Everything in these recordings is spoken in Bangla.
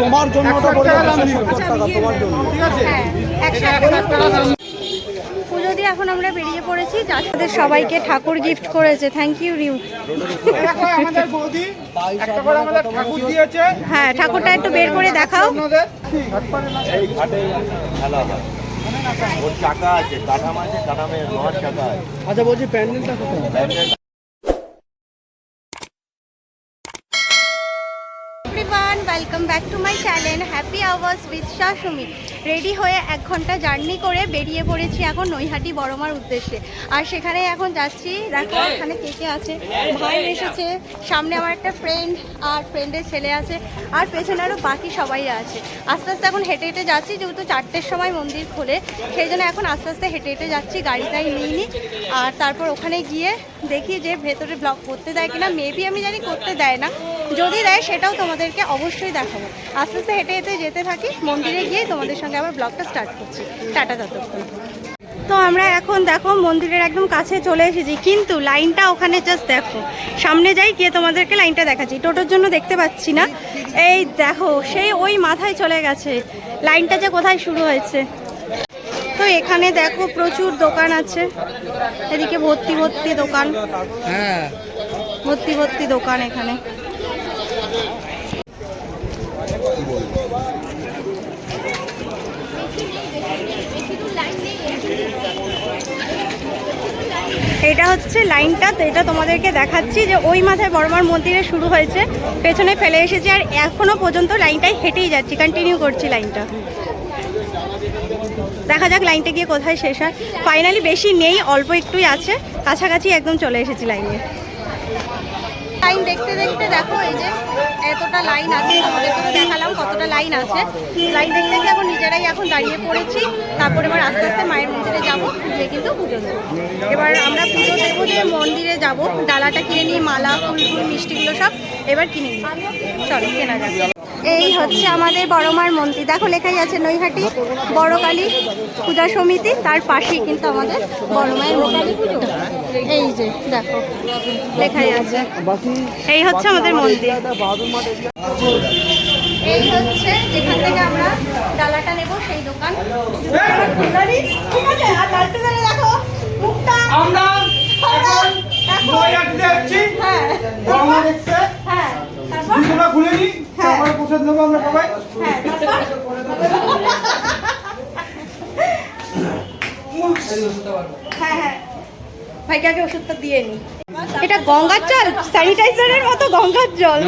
তোমার জন্য ওটা তোমার হ্যাঁ পুজো দিয়ে এখন আমরা বেরিয়ে পড়েছি। যাদের সবাইকে ঠাকুর গিফট করেছে থ্যাংক ইউ রিউ। দেখো আমাদের বৌদি। একটা করে আমাদের ঠাকুর দিয়েছে। হ্যাঁ ঠাকুরটা একটু বের করে দেখাও। আচ্ছা বলছি প্যান্ডেলটা কোথায়? Welcome back to my channel happy hours with শাসুমি ready হয়ে এক ঘণ্টা জার্নি করে বেরিয়ে পড়েছি এখন নৈহাটি বড়মার উদ্দেশ্যে। আর সেখানে এখন যাচ্ছি। দেখো এখানে কে কে আছে? ভাই এসেছে। সামনে আমার একটা ফ্রেন্ড আর ফ্রেন্ডের ছেলে আছে। আর পেছনে আরও বাকি সবাই আছে। আস্তে আস্তে এখন হেঁটে হেঁটে যাচ্ছি যেহেতু চারটের সময় মন্দির খোলে। সেই জন্য এখন আস্তে আস্তে হেঁটে হেঁটে যাচ্ছি গাড়িটাই নিয়ে নিই আর তারপর ওখানে গিয়ে দেখি যে ভেতরে ব্লগ করতে দেয় কিনা। মেবি আমি জানি করতে দেয় না। যদি দেয় সেটাও তোমাদেরকে অবশ্যই দেখাবো। আস্তে আস্তে হেঁটে হেঁটে যেতে থাকি মন্দিরে গিয়ে তোমাদের সঙ্গে আবার ব্লগটা স্টার্ট করছি। টাটা ততক্ষণ। তো আমরা এখন দেখো মন্দিরের একদম কাছে চলে এসেছি কিন্তু লাইনটা ওখানে জাস্ট দেখো। সামনে যাই গিয়ে তোমাদেরকে লাইনটা দেখাচ্ছি। টোটোর জন্য দেখতে পাচ্ছি না। এই দেখো সেই ওই মাথায় চলে গেছে। লাইনটা যে কোথায় শুরু হয়েছে? তো এখানে দেখো প্রচুর দোকান আছে। এদিকে ভর্তি ভর্তি দোকান। হ্যাঁ। ভর্তি ভর্তি দোকান এখানে। এটা হচ্ছে লাইনটা, তো এটা তোমাদেরকে দেখাচ্ছি যে ওই মাথায় বড়মার মন্দিরে শুরু হয়েছে, পেছনে ফেলে এসেছি, আর এখনও পর্যন্ত লাইনটাই হেঁটেই যাচ্ছি কন্টিনিউ করছি লাইনটা। দেখা যাক লাইনটা গিয়ে কোথায় শেষ হয়। ফাইনালি বেশি নেই, অল্প একটুই আছে, কাছাকাছি একদম চলে এসেছি লাইনে। লাইন দেখতে দেখতে দেখো, এই যে এতটা লাইন আছে, তোমাদের তো দেখালাম কতটা লাইন আছে। লাইন দেখতে দেখতে এখন নিজেরাই এখন দাঁড়িয়ে পড়েছি। তারপরে এবার আস্তে আস্তে মায়ের মন্দিরে যাব, গিয়ে কিন্তু পুজো দেবো। এবার আমরা পুজো দেবো যে মন্দিরে যাব, ডালাটা কিনে নিয়ে মালা, ফুল ফুল, মিষ্টিগুলো সব এবার কিনে নিই চলো, কেনা যাবে এই হচ্ছে আমাদের বড় বড়মার মন্দির। দেখো লেখাই আছে নৈহাটি বড়কালী পূজা সমিতি তার পাশেই কিন্তু আমাদের বড় মায়ের মন্দির এই যে দেখো লেখাই আছে। এই হচ্ছে আমাদের মন্দির। এই হচ্ছে যেখান থেকে আমরা ডালাটা নেব সেই দোকান। ঠিক আছে আর লালটু দেখো আমরা এখন হ্যাঁ। হ্যাঁ। প্রসাদ নেব আমরা সবাই? হ্যাঁ হ্যাঁ হ্যাঁ ভাইকে আগে ওষুধটা দিয়ে নি এটা গঙ্গার জল স্যানিটাইজারের মতো গঙ্গার জল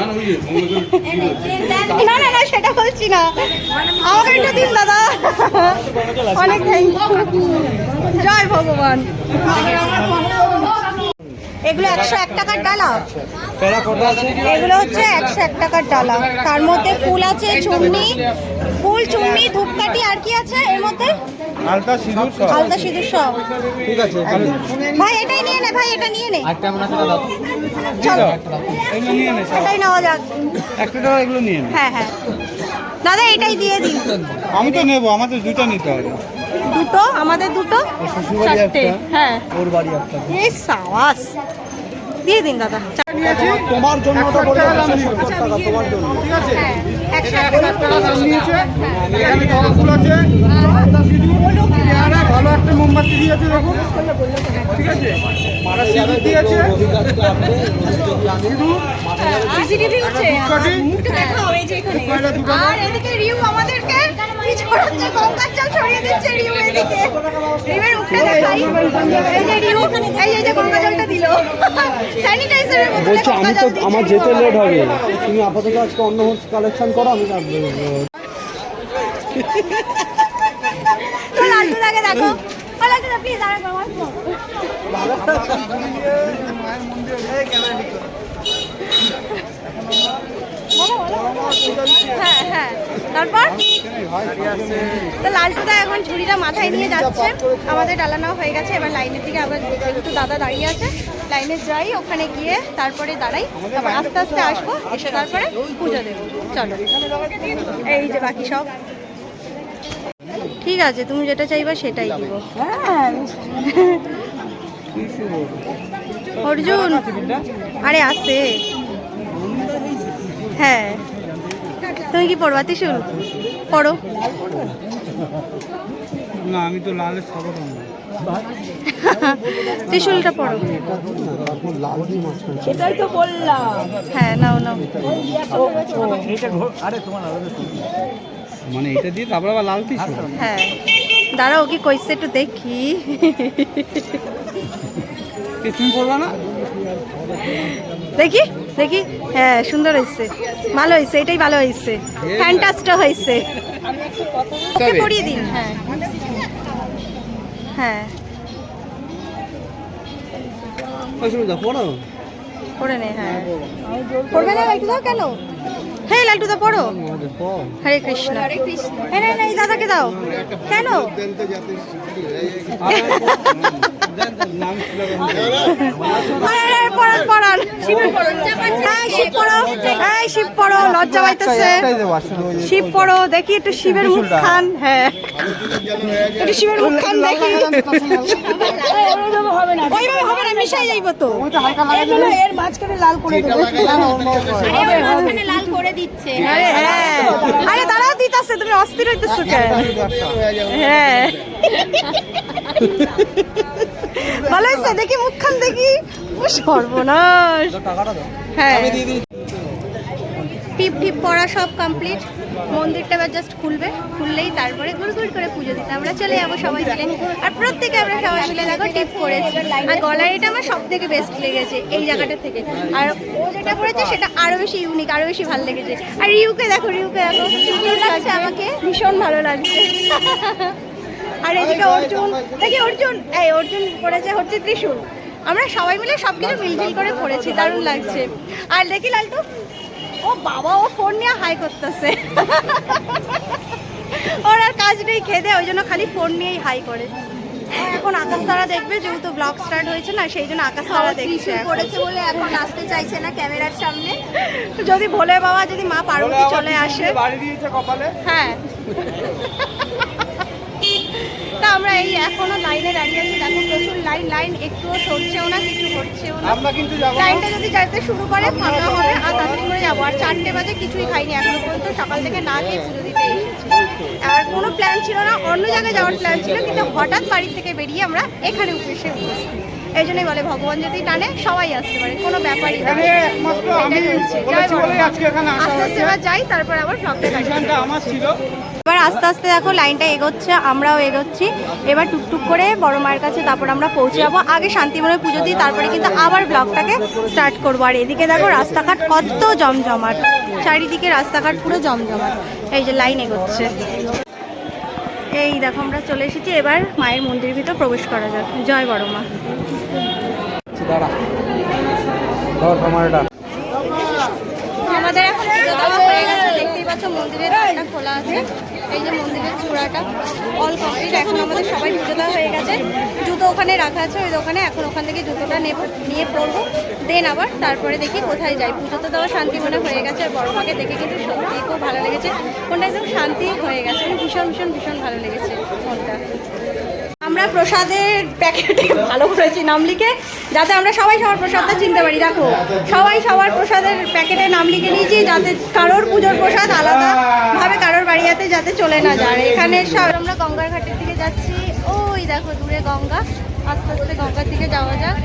না না না সেটা বলছি না। আমাকে একটু দিন দাদা? অনেক থ্যাংক জয় ভগবান। এগুলো একশো এক টাকার ডালা। এগুলো হচ্ছে একশো এক টাকার ডালা। তার মধ্যে ফুল আছে চুন্নি। ফুল চুন্নি ধূপকাঠি আর কি আছে এর মধ্যে? হালকা সিঁদুর সব আলতা সিঁদুর সব ঠিক আছে ভাই এটাই নিয়ে নে ভাই এটা নিয়ে নে। চলো। এগুলো নিয়ে নে এটাই নেওয়া যাক। একটা এগুলো নিয়ে নে। হ্যাঁ হ্যাঁ। দাদা এটাই দিয়ে দিন। আমি তো নেব আমাদের দুটো নিতে হবে। দুটো আমাদের দুটো? চারটে একটা। হ্যাঁ। ওর বাড়ি একটা। এই সাবাস। দিয়ে দিন দাদা। তোমার জন্য তোমার জন্য। ঠিক আছে। ভালো একটা মোমবাতি দিয়েছে দেখুন। ঠিক আছে। আর বলছি আমি তো আমার যেতে লেট হবে তুমি আপাতত আজকে অন্য কালেকশন করো আমি তো লালটু দাকে দেখো ও লালটু দা প্লিজ আর একবার আমার phone। বলো, বলো। হ্যাঁ হ্যাঁ। তারপর? তো লালটুদা এখন ঝুড়িটা মাথায় নিয়ে যাচ্ছে। আমাদের ডালানো হয়ে গেছে। এবার লাইনের দিকে আবার যেহেতু দাদা দাঁড়িয়ে আছে। লাইনে যাই, ওখানে গিয়ে তারপরে দাঁড়াই। তারপর আস্তে আস্তে আসব, এসে তারপরে পুজো দেবো। চলো। এই যে বাকি সব। ঠিক আছে, তুমি যেটা চাইবা সেটাই দিব। অর্জুন! আরে, আসে। হ্যাঁ। তুমি কি পড়বা ত্রিশুল? পড়ো। না আমি তো লালের ত্রিশুলটা পড়ো। সেটাই তো বললাম। হ্যাঁ নাও নাও। মানে এটা দিয়ে তারপর আবার লাল টিস্যু হ্যাঁ। দাঁড়াও কি কইছে একটু দেখি। তুমি পড়বা না? দেখি। দেখি? হ্যাঁ সুন্দর হয়েছে। ভালো হয়েছে এটাই ভালো হয়েছে। ফ্যান্টাস্টা হয়েছে। ওকে পরিয়ে দিন। হ্যাঁ। হ্যাঁ। পড়ে। নে হ্যাঁ। পড়বে না লালটু দাও কেন? হ্যাঁ লালটু দা পড়ো। আমাদের পড়। হরে কৃষ্ণ। হ্যাঁ না এই দাদাকে দাও। কেন? পড়ান পড়ান। শিব পড়ো। হ্যাঁ শিব পড়ো লজ্জা পাইতেছে। শিব পড়ো দেখি একটু শিবের মুখ খান হ্যাঁ। একটু শিবের মুখ খান দেখি। ওইভাবে হবে না মিশাই যাইব তো। এর মাঝখানে লাল করে দেবো। লাল করে দিচ্ছে। হ্যাঁ। আরে দাঁড়াও দিতাছে তুমি অস্থির হইতেছো কেন? হ্যাঁ। ভালো হয়েছে? দেখি মুখখান দেখি। ও সর্বনাশ। হ্যাঁ। টিপ টিপ পড়া সব কমপ্লিট মন্দিরটা এবার জাস্ট খুলবে। খুললেই তারপরে ঘুর ঘুর করে পুজো দিতে। আমরা চলে যাব সবাই মিলে। আর প্রত্যেকে আমরা সবাই মিলে দেখো টিপ করেছি। আর গলার এটা আমার সব থেকে বেস্ট লেগেছে এই জায়গাটা থেকে। আর ও যেটা করেছে সেটা আরও বেশি ইউনিক আরও বেশি ভালো লেগেছে। আর রিউকে দেখো রিউকে দেখো। সুন্দর লাগছে আমাকে ভীষণ ভালো লাগছে। আর এদিকে অর্জুন দেখি অর্জুন এই অর্জুন করেছে হচ্ছে ত্রিশূল। আমরা সবাই মিলে সব কিছু মিলঝিল করে পড়েছি দারুণ লাগছে। আর দেখি লালটু ও বাবা ও ফোন নিয়ে হাই করতেছে। ওর আর কাজ নেই খেদে ওই জন্য খালি ফোন নিয়েই হাই করে। এখন আকাশ তারা দেখবে যেহেতু ব্লগ স্টার্ট হয়েছে না সেই জন্য আকাশ তারা দেখছে। করেছে বলে এখন আসতে চাইছে না ক্যামেরার সামনে। যদি ভোলে বাবা যদি মা পার্বতী চলে আসে। বাড়ি দিয়েছে কপালে। হ্যাঁ। আমরা এই এখনও লাইনে দাঁড়িয়ে আছি। দেখো প্রচুর লাইন লাইন একটুও সরছেও না কিছু হচ্ছেও না। আমরা কিন্তু যাব। লাইনটা যদি যেতে শুরু করে ফাঁকা হবে আর তাড়াতাড়ি করে যাব। আর চারটে বাজে কিছুই খাইনি এখনও পর্যন্ত সকাল থেকে না খেয়ে পুজো দিতে এসেছি। আর কোনো প্ল্যান ছিল না অন্য জায়গায় যাওয়ার প্ল্যান ছিল কিন্তু হঠাৎ বাড়ি থেকে বেরিয়ে আমরা এখানে এসে উপস্থিত এই জন্যই বলে ভগবান যদি টানে সবাই আসতে পারে কোনো ব্যাপারই আস্তে আস্তে যাই তারপর আবার ব্লগটা আমার ছিল। এবার আস্তে আস্তে দেখো লাইনটা এগোচ্ছে আমরাও এগোচ্ছি। এবার টুকটুক করে বড় মায়ের কাছে তারপর আমরা পৌঁছে যাব। আগে শান্তিমনে পুজো দিই তারপরে কিন্তু আবার ব্লগটাকে স্টার্ট করব। আর এদিকে দেখো রাস্তাঘাট কত জমজমাট। চারিদিকে রাস্তাঘাট পুরো জমজমাট। এই যে লাইন এগোচ্ছে। এই দেখো আমরা চলে এসেছি এবার মায়ের মন্দির ভিতর প্রবেশ করা যাক। জয় বড় মা। আমাদের এখন হয়ে দেখতেই পাচ্ছ মন্দিরের খোলা আছে। এই যে মন্দিরের চূড়াটা অল কমপ্লিট এখন আমাদের সবাই জুতো দেওয়া হয়ে গেছে। জুতো ওখানে রাখা আছে, ওই দোকানে এখন ওখান থেকে জুতোটা নেব, নিয়ে পরবো। দেন আবার তারপরে দেখি কোথায় যাই। পুজো তো দেওয়া শান্তি মনে হয়ে গেছে। আর বড় মাকে দেখে কিন্তু সত্যি খুব ভালো লেগেছে। কোনটা একদম শান্তি হয়ে গেছে। মানে ভীষণ ভীষণ ভীষণ ভালো লেগেছে মনটা। আমরা প্রসাদের প্যাকেটে ভালো করেছি নাম লিখে। যাতে আমরা সবাই সবার প্রসাদটা চিনতে পারি। দেখো, সবাই সবার প্রসাদের প্যাকেটে নাম লিখে নিয়েছি যাতে কারোর পুজোর প্রসাদ আলাদা ভাবে কারোর বাড়িয়াতে যাতে চলে না যায়। এখানে সব আমরা গঙ্গার ঘাটের দিকে যাচ্ছি। ওই দেখো দূরে গঙ্গা। আস্তে আস্তে গঙ্গার দিকে যাওয়া যাক।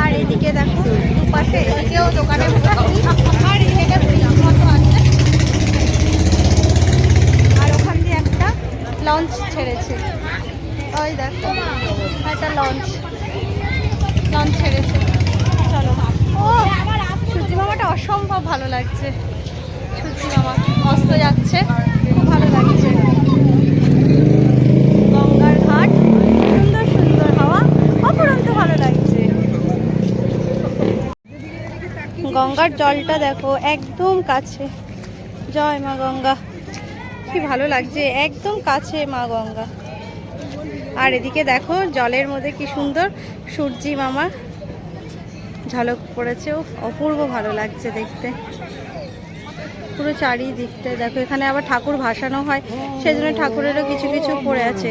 আর এদিকে দেখো, দুপাশে এদিকেও দোকানে আর এদিকে মতো আর ওখান দিয়ে একটা লঞ্চ ছেড়েছে। ওই দেখো। একটা লঞ্চ লঞ্চ ছেড়েছে চলো। ও, সূর্যি মামাটা অসম্ভব ভালো লাগছে। সূর্যি মামা, অস্ত যাচ্ছে। ভালো লাগছে। গঙ্গার ঘাট, সুন্দর সুন্দর হাওয়া। অপরন্ত ভালো লাগছে। গঙ্গার জলটা দেখো, একদম কাছে। জয় মা গঙ্গা। কি ভালো লাগছে, একদম কাছে মা গঙ্গা। আর এদিকে দেখো, জলের মধ্যে কি সুন্দর সূর্যি মামা। ঝলক পড়েছে ও অপূর্ব ভালো লাগছে দেখতে। পুরো চারিদিকটা দেখো, এখানে আবার ঠাকুর ভাসানো হয় সেই জন্য ঠাকুরেরও কিছু কিছু পড়ে আছে।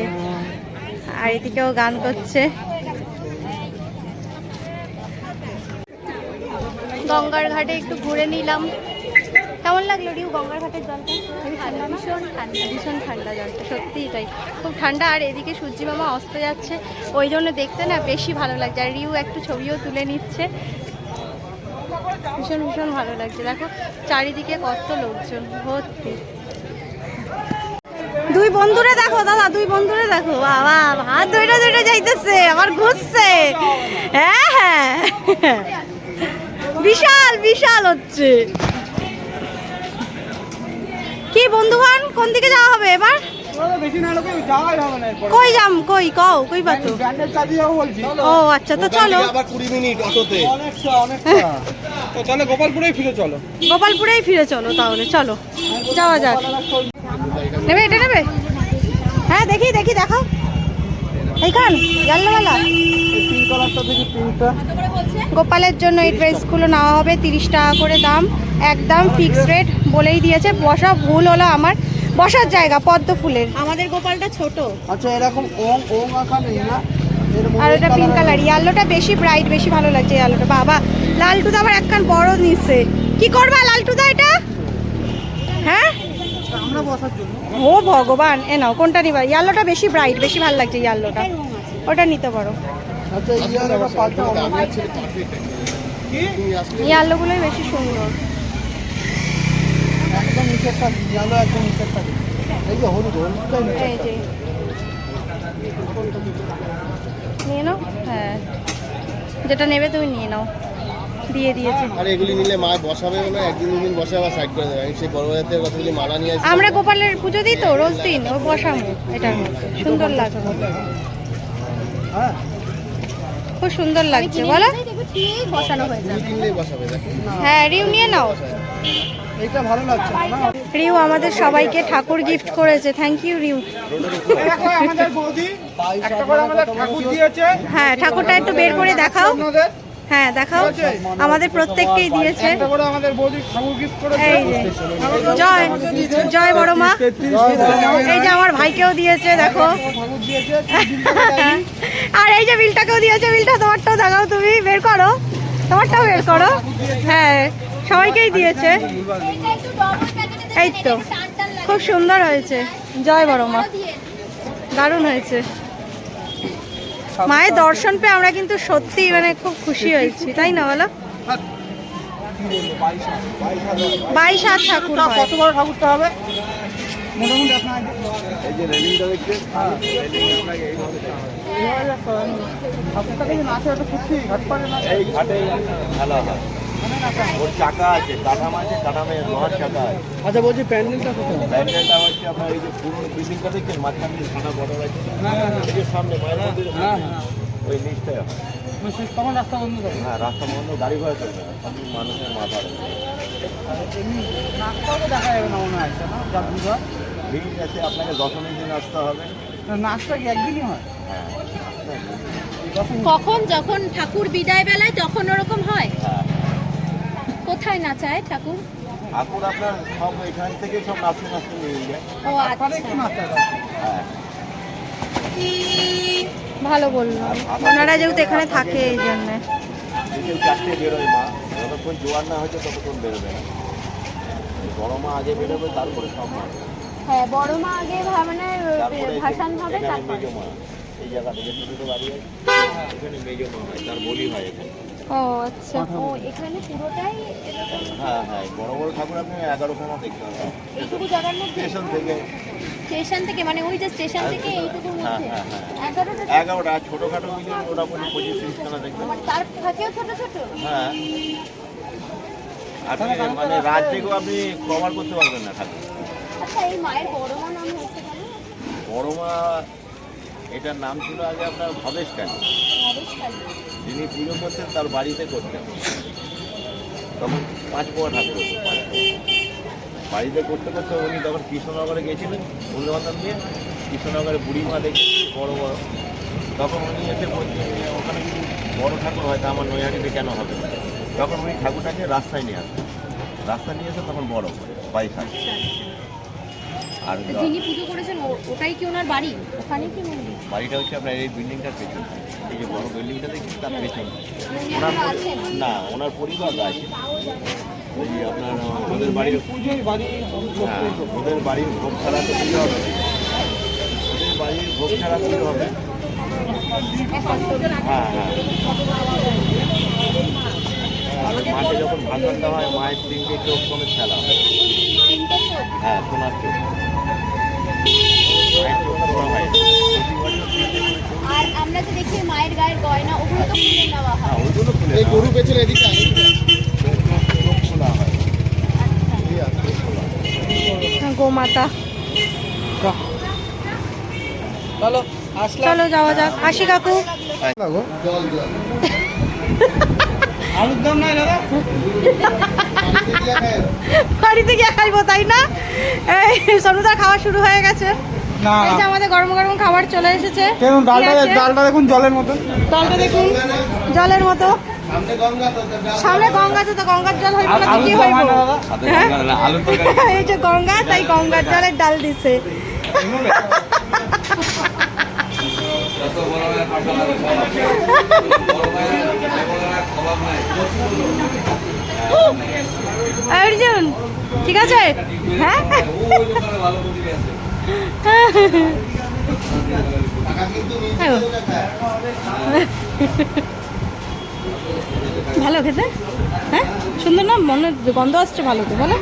আর এদিকেও গান করছে। গঙ্গার ঘাটে একটু ঘুরে নিলাম। কেমন লাগল রিউ গঙ্গার ঘাটের জলটা? ভীষণ ঠান্ডা ভীষণ ঠান্ডা জলটা সত্যিই তাই খুব ঠান্ডা আর এদিকে সূর্যি মামা অস্ত যাচ্ছে। ওই জন্য দেখতে না বেশি ভালো লাগছে আর রিউ একটু ছবিও তুলে নিচ্ছে। ভীষণ ভীষণ ভালো লাগছে। দেখো চারিদিকে কত লোকজন ভর্তি। দুই বন্ধুরে দেখো দাদা দুই বন্ধুরে দেখো। বাবা হাত দুইটা দুইটা যাইতেছে আবার ঘুরছে। হ্যাঁ হ্যাঁ। বিশাল বিশাল হচ্ছে। কি বন্ধুগণ কোন দিকে যাওয়া হবে এবার? কই যাম কই কও কই বলছি। ও আচ্ছা তো চলো। আবার কুড়ি মিনিট অটোতে। অনেকটা অনেকটা। তো তাহলে গোপালপুরেই ফিরে চলো। গোপালপুরেই ফিরে চলো তাহলে চলো। যাওয়া যাক। নেবে এটা নেবে? হ্যাঁ দেখি দেখি দেখাও। এইখান জানলাওয়ালা দেখি গোপালের জন্য এই ড্রেসগুলো নেওয়া হবে তিরিশ টাকা করে দাম। একদম ফিক্স রেট বলেই দিয়েছে। বসা ভুল হলো আমার। বসার জায়গা পদ্ম ফুলের। আমাদের গোপালটা ছোট। আচ্ছা এরকম ওং ওং আঁকা নেই না? এর আর ওটা পিঙ্ক কালার ইয়ালোটা বেশি ব্রাইট বেশি ভালো লাগছে ইয়ালোটা বাবা লালটুদা আবার একখান বড় নিচ্ছে। কি করবা লালটুদা এটা? হ্যাঁ? আমরা বসার জন্য। ও ভগবান। এ নাও কোনটা নিবা? ইয়ালোটা বেশি ব্রাইট বেশি ভালো লাগছে ইয়ালোটা ওটা নিতে পারো। আচ্ছা ইয়ালোগুলোই বেশি সুন্দর। একদম এই যে হলুদ হলুদটাই নিয়ে নাও? হ্যাঁ। যেটা নেবে তুমি নিয়ে নাও। দিয়ে দিয়েছি। আর এগুলি নিলে মা বসাবে না একদিন দুদিন বসে আবার সাইড করে দেবে। আমি সেই বড় বাজার কতগুলি মালা নিয়ে আসি আমরা গোপালের পুজো দিই তো রোজ দিন ও বসামো এটার মধ্যে। সুন্দর লাগবে হ্যাঁ। খুব সুন্দর লাগছে বলো। ঠিক বসানো হয়ে দেখো। হ্যাঁ রিউ নিয়ে নাও। এইটা ভালো লাগছে না? রিউ আমাদের সবাইকে ঠাকুর গিফট করেছে। Thank you Riu. হ্যাঁ ঠাকুরটা একটু বের করে দেখাও। হ্যাঁ দেখাও। আমাদের প্রত্যেককেই দিয়েছে। এই যে জয় জয় বড় মা। এই যে আমার ভাইকেও দিয়েছে দেখো। আর এই যে বিলটাকেও দিয়েছে বিলটা তোমারটাও দেখাও তুমি বের করো। তোমারটাও বের করো। হ্যাঁ সবাইকেই দিয়েছে। এই তো খুব সুন্দর হয়েছে। জয় বড় মা। দারুণ হয়েছে। মায়ের দর্শন পেয়ে আমরা কিন্তু সত্যি মানে খুব খুশি হয়েছি তাই না বলো? বাইশ হাত ঠাকুর কত বড় ঠাকুরটা হবে? মোটামুটি আপনার এই যে রেলিংটা দেখছেন এইভাবে একটা নাচে একটা সত্যি ঘাট পারে না এই ঘাটে খেলা হয়। ওর চাকা আছে কাঠাম আছে কাঠামে লোহার চাকা আছে। আচ্ছা বলছি প্যান্ডেলটা কোথায়? প্যান্ডেলটা হচ্ছে আপনার এই যে পুরোনো বিল্ডিংটা দেখছেন? মাঝখান দিয়ে সাদা বর্ডার আছে। এই যে সামনে মায়ের ওই নিচটায় হয় তখন রাস্তা বন্ধ হ্যাঁ রাস্তা বন্ধ গাড়ি ঘোড়া চলবে না। মানুষের মাথা এমনি নাচটাও দেখা যাবে না মনে হয় একটা, না জাদুঘর ভিড় আছে আপনাকে দশমীর দিন আসতে হবে। নাচটা কি একদিনই হয়? হ্যাঁ। কখন যখন ঠাকুর বিদায় বেলায় তখন ওরকম হয়? হ্যাঁ। কোথায় নাচায় ঠাকুর? ঠাকুর আপনার সব এখান থেকে সব নাচতে নাচতে নিয়ে যায়। ও আচ্ছা। হ্যাঁ ভালো বলল। ওনারা যেহেতু এখানে থাকে এই জন্য। চারটে বেরোয় মা যতক্ষণ জোয়ার না হয়েছে ততক্ষণ বেরোবে না। বড় মা আগে বেরোবে তারপরে সব মা। হ্যাঁ বড় মা আগে মানে ভাসান হবে তারপর। মেজো মা। এই জায়গাটা যে ছোটো ছোটো বাড়ি এখানে মেজো মা হয় তার বলি হয় এখানে। ও আচ্ছা। ও এখানে পুরোটাই হ্যাঁ হ্যাঁ বড় বড় ঠাকুর আপনি এগারো খানা দেখতে পাবেন। এইটুকু জায়গার মধ্যে? স্টেশন থেকে। স্টেশন থেকে মানে ওই যে স্টেশন থেকে এইটুকুর হ্যাঁ মধ্যে? হ্যাঁ হ্যাঁ। এগারোটা এগারোটা ছোটোখাটো মিলে মোটামুটি পঁচিশ তিরিশ খানা দেখবেন মানে তার থাকেও ছোট ছোট? হ্যাঁ। আপনি মানে রাত থেকেও আপনি কভার করতে পারবেন না ঠাকুর। আচ্ছা এই মায়ের বড় মা নাম হয়েছে বড় মা এটার নাম ছিল আগে আপনার ভবেশ কালী। যিনি পুজো করতেন তার বাড়িতে করতেন তখন পাঁচ পোয়া ঠাকুর পাঁচ বাড়িতে করতে করতে উনি তখন কৃষ্ণনগরে গিয়েছিলেন বন্ধুবান্ধব নিয়ে কৃষ্ণনগরে বুড়িমা দেখে বড় বড়। তখন উনি এসে বলছেন ওখানে যদি বড় ঠাকুর হয়, তা আমার নৈহাটিতে কেন হবে? তখন উনি ঠাকুরটাকে রাস্তায় নিয়ে আসেন। রাস্তায় নিয়ে এসে তখন বড় করে আর যিনি পুজো করেছেন ওটাই কি ওনার বাড়ি? ওখানেই কি মন্দির? বাড়িটা হচ্ছে আপনার এই বিল্ডিংটার পেছন। এই যে বড় বিল্ডিংটা দেখছি তার পেছন। ওনার না ওনার পরিবার আছে। ওই আপনার ওদের বাড়ির হ্যাঁ ওদের বাড়ির ভোগ ছাড়া তো পুজো হবে। ওদের বাড়ির ভোগ ছাড়া পুজো হবে। হ্যাঁ হ্যাঁ। আর মাকে যখন ভাষণ হয় মায়ের তিনটে চোখ কোনো খেলা হয়। হ্যাঁ সোনার চোখ আর আমরা দেখি মায়ের গায়ের গয়না ওগুলো তো খুলে নেওয়া হয়। খুলে এই গরু পেছনে এদিকে চোখ খোলা গোমাতা চলো চলো যাওয়া যাক। আসি কাকু। আলুর দাম নাই দাদা? বাড়িতে গিয়ে খাইবো তাই না? এই সনুদার খাওয়া শুরু হয়ে গেছে। না। এই যে আমাদের গরম গরম খাবার চলে এসেছে। ডালটা দেখুন জলের ডালটা দেখুন জলের মতো। সামনে গঙ্গা আছে তো গঙ্গার জল হইব না তো কি হইব? হয় হ্যাঁ? এই যে গঙ্গা তাই গঙ্গার জলের ডাল দিছে। অর্জুন, ঠিক আছে? হ্যাঁ। ভালো খেতে? হ্যাঁ? সুন্দর না? মনে গন্ধ আসছে ভালো তো বলো।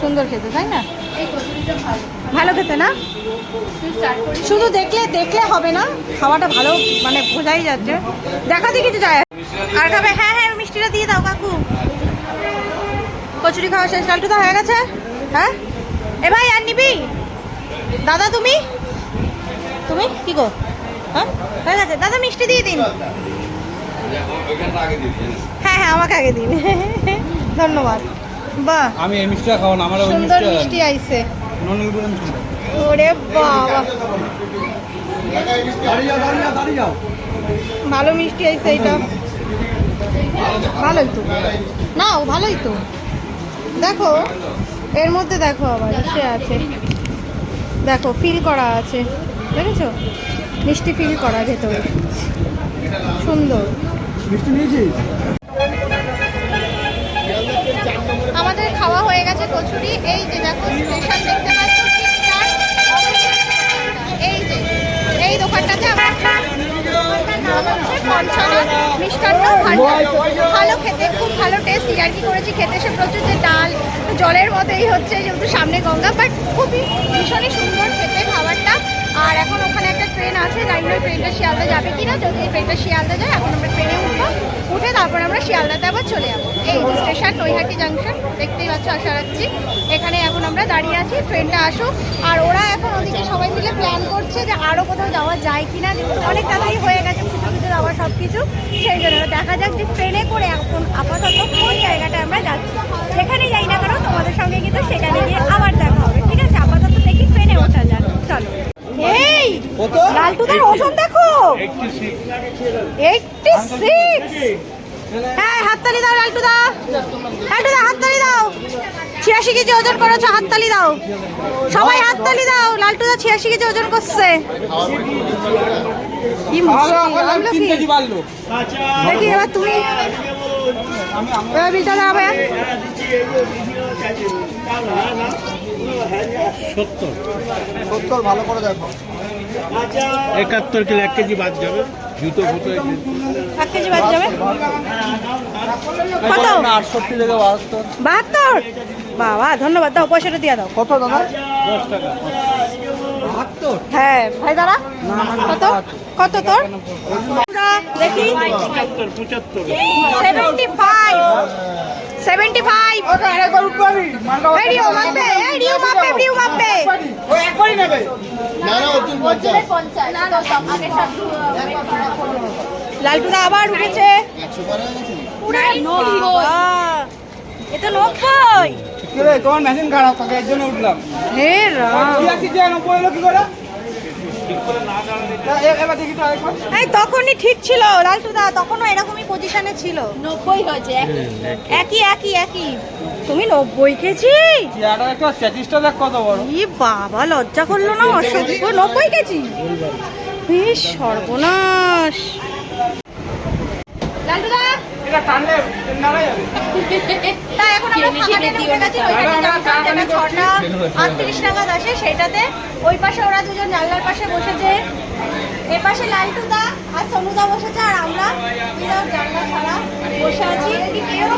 সুন্দর খেতে, তাই না? ভালো খেতে না? শুধু দেখলে দেখলে হবে না। খাওয়াটা ভালো মানে বোঝাই যাচ্ছে। দেখাতে কিছু যায়। আর খাবে হ্যাঁ হ্যাঁ মিষ্টিটা দিয়ে দাও কাকু। কচুরি খাওয়া শেষ লালটু হয়ে গেছে। হ্যাঁ? এ ভাই আর নিবি? দাদা তুমি? তুমি? কি গো? হ্যাঁ? হয়ে গেছে। দাদা মিষ্টি দিয়ে দিন। হ্যাঁ হ্যাঁ আমাকে আগে দিন। ধন্যবাদ। বাহ। আমি এই মিষ্টিটা খাব না আমার সুন্দর মিষ্টি আইছে। নন গুড়ের মিষ্টি। ওরে বাবা। ভালো মিষ্টি আইছে এটা ভালোই তো। না ও ভালোই তো। দেখো এর মধ্যে দেখো আবার সে আছে। দেখো ফিল করা আছে। দেখেছ? মিষ্টি ফিল করা ভেতরে। সুন্দর। আমাদের খাওয়া হয়ে গেছে কচুরি। এই যে দেখো স্টেশন দেখতে পাচ্ছ ঠিক তার opposite এই যে এই দোকানটাতে আমরা দোকানটার নাম হচ্ছে পঞ্চানন মিষ্টান্ন ভান্ডার ভালো খেতে খুব ভালো টেস্ট ইয়ার্কি করেছি খেতে সে প্রচুর যে ডাল জলের মতোই হচ্ছে যেহেতু সামনে গঙ্গা বাট খুবই ভীষণই সুন্দর খেতে খাবারটা। আর এখন ওখানে একটা ট্রেন আছে জানি না ট্রেনটা শিয়ালদা যাবে কিনা যদি ট্রেনটা শিয়ালদা যায় এখন আমরা ট্রেনে উঠবো উঠে তারপর আমরা শিয়ালদাতে আবার চলে যাব। এই স্টেশন নৈহাটি জাংশন দেখতেই পাচ্ছ আশা রাখছি। এখানে এখন আমরা দাঁড়িয়ে আছি ট্রেনটা আসুক। আর ওরা এখন ওদিকে সবাই মিলে প্ল্যান করছে যে আরও কোথাও যাওয়া যায় কিনা। অনেক তাড়াতাড়ি হয়ে গেছে পুজো পুজো যাওয়া সব কিছু সেই জন্য দেখা যাক যে ট্রেনে করে এখন আপাতত কোন জায়গাটা আমরা যাচ্ছি। যেখানে যাই না কেন তোমাদের সঙ্গে কিন্তু সেখানে গিয়ে আবার দেখা হবে ঠিক আছে? আপাতত দেখি ট্রেনে ওঠা যাক। চলো। এই! লালটুদার ওজন দেখো! এইটটি সিক্স হ্যাঁ হাততালি দাও লালটুদা। লালটুদা হাততালি দাও। ছিয়াশি কেজি ওজন করেছ হাততালি দাও। সবাই হাততালি দাও। লালটুদা ছিয়াশি কেজি ওজন করছে। কি মুশকিল, এবার তুমি বিলটা দাও ভাইয়া সত্তর। ভালো করে দেখো। একাত্তর কিলো এক কেজি বাদ যাবে। জুতো ফুটো এক কেজি বাদ যাবে? কত? আটষট্টি থেকে বাহাত্তর। বাহাত্তর? বাবা ধন্যবাদ দাও পয়সাটা দিয়ে দাও। কত দাদা? দশ টাকা। হ্যাঁ ভাই দাঁড়া কত কত তোর দেখি পঁচাত্তর পঁচাত্তর seventy five seventy five Rio মাপবে Rio মাপবে রিও মাপবে পঞ্চাশ না না আগে সব লালটুদা আবার উঠেছে নব্বই তোমার মেশিন খারাপ থাকে এর জন্য উঠলাম হে রাম কি করে এ- এবার দেখি তো আরেকবার এই তখনই ঠিক ছিল লালসুদা তখনও এরকমই পজিশনে ছিল। নব্বই হয়েছে একই। একই। একই তুমি নব্বই কেজি ই বাবা লজ্জা করল না অসভ্য নব্বই কেজি বেশ সর্বনাশ। লালটুদা এটা টানলে নাড়া যাবে। তাই এখন আমরা ফাঁকা ট্রেনে উঠে ওইখানে ছটা আটত্রিশ নাগাদ আসে সেটাতে ওই পাশে ওরা দুজন জানলার পাশে বসেছে। এ পাশে লালটুদা আর সোনুদা বসেছে আর আমরা দুজন জানলা ছাড়া বসে আছি। কেউ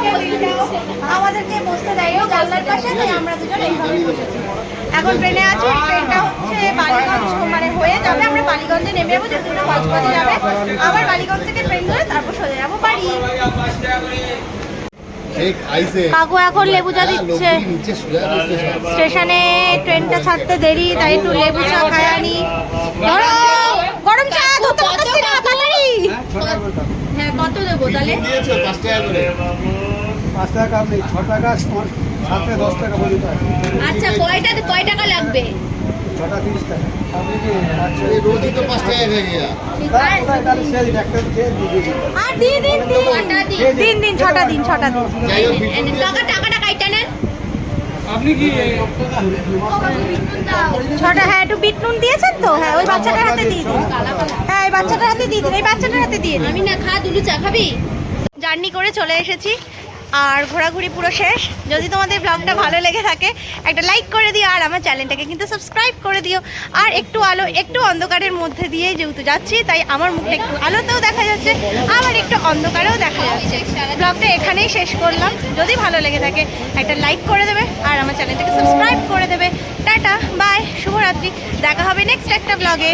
আমাদেরকে বসতে দেয়নি জানলার পাশে তাই আমরা দুজন এইভাবে বসেছি। এখন ট্রেনে আছি ট্রেনটা হচ্ছে বালিগঞ্জ মানে হয়ে যাবে আমরা বালিগঞ্জে নেমে যাব যেহেতু মাঝপথে যাবে। আবার বালিগঞ্জ থেকে ট্রেন ধরে তারপর সোজা যাব। কাকু এখন লেবু চা হ্যাঁ, দিচ্ছে। লোকগুলি নিচে শুয়ে আছে স্টেশনে। ট্রেনটা ছাড়তে দেরি তাই একটু লেবু চা ধরো গরম চা ধরতে পারছি না তাড়াতাড়ি। হ্যাঁ কত দেবো তাহলে? টাকা করে। টাকা টাকা টাকা বলি আচ্ছা কয়টা কয় টাকা লাগবে? ছটা তিরিশ টাকা আপনি কি রোজই তো পাঁচ টাকা হয়ে গিয়া তাই, তাই, তাহলে সে দিন, একটা খেয়ে দিয়ে দিন। আর দিন দিন দিন দিন। দিন দিন ছটা দিন। ছটা দিন যাই হোক বিটুল দিয়েছে। টাকা টাকাটা কাইটা নেন। আপনি কি ছটা হ্যাঁ একটু বিট নুন দিয়েছেন তো? হ্যাঁ ওই বাচ্চাটার হাতে দিয়ে দিন। হ্যাঁ এই বাচ্চাটার হাতে দিয়ে দিন এই বাচ্চাটার হাতে দিয়ে দিন। আমি না খা দুলু চা খাবি? জার্নি করে চলে এসেছি। আর ঘোরাঘুরি পুরো শেষ। যদি তোমাদের ব্লগটা ভালো লেগে থাকে, একটা লাইক করে দিও আর আমার চ্যানেলটাকে কিন্তু সাবস্ক্রাইব করে দিও। আর একটু আলো, একটু অন্ধকারের মধ্যে দিয়ে যেহেতু যাচ্ছি, তাই আমার মুখে একটু আলোতেও দেখা যাচ্ছে, আবার একটু অন্ধকারেও দেখা যাচ্ছে। ব্লগটা এখানেই শেষ করলাম। যদি ভালো লেগে থাকে, একটা লাইক করে দেবে আর আমার চ্যানেলটাকে সাবস্ক্রাইব করে দেবে। টাটা বাই শুভরাত্রি। দেখা হবে নেক্সট একটা ব্লগে